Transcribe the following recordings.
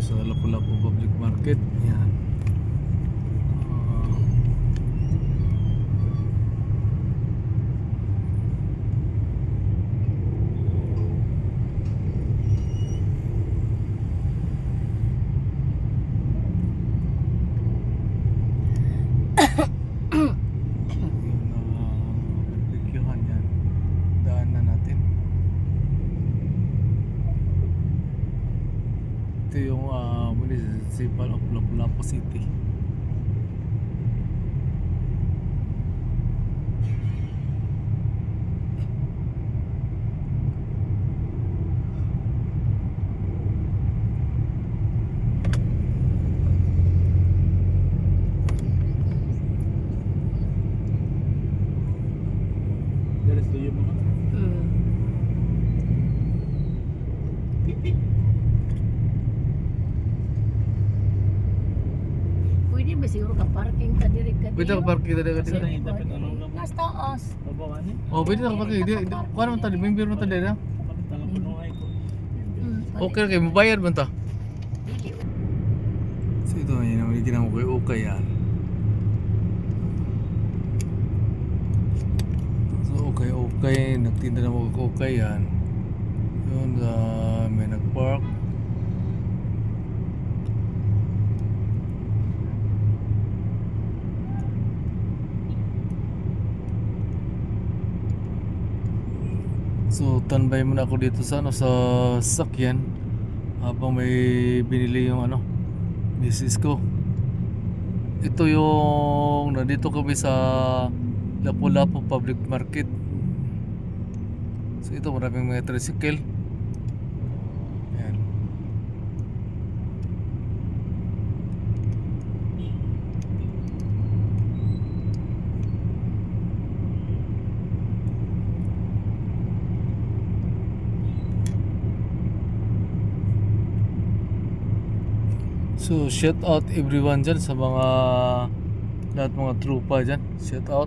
sa Lapu-Lapu Public Market. Yan. Ah. Yun, uh, barbecue-han yan. Daan na natin. Ito yung uh, municipal of Lapu-Lapu City. Dari setuju mga. Hmm. Pwede ba siguro ka parking ka diri ka Pwede ka parking talaga Kasi dito. na yung dapat ano. Nas taas. Ni. Oh, pwede na parking. Di, di, kuha naman tali. Member mo tali na. Okay, okay. Mabayad man ta. So ito yun yung ginamit ko yung okay yan. So okay, okay. Nagtinda na mo okay yan. Yun, uh, may nag-park. So, tanbay muna ako dito sa ano sa sakyan habang may binili yung ano misis ko. Ito yung nandito kami sa Lapu-Lapu Public Market. So ito maraming mga tricycle. So shout out everyone dyan sa mga lahat mga trupa dyan. Shout out.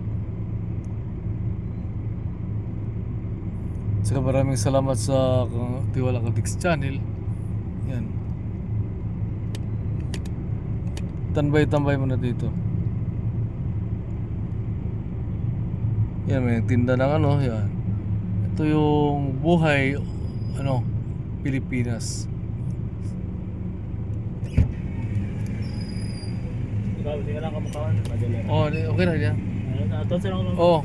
Saka maraming salamat sa Tiwala Kadix channel. Yan. Tambay-tambay mo na dito. Yan, may tinda ng ano, yan. Ito yung buhay, ano, Pilipinas. Ikaw, hindi ka lang kamukawan. Madali. Oh, okay na. Ayun, ato sa lang. Oh.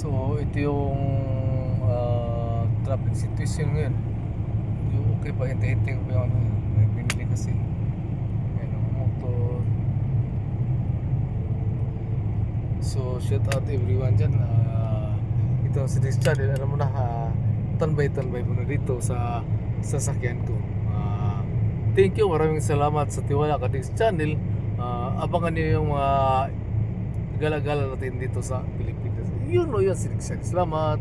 So, ito yung ah, traffic situation ngayon. Yung okay pa, hintay-hintay ko pa yung ano, may binili kasi. Ayan, ang motor. So, shout out everyone dyan. Uh, ito si this channel, alam mo na, ah, tanbay-tanbay mo na dito sa sasakyan ko. Ah, thank you, maraming salamat sa Tiwala Kadix channel. Ah, abangan niyo yung mga gala-gala natin dito sa Pilipinas. Yun o yun, Salamat.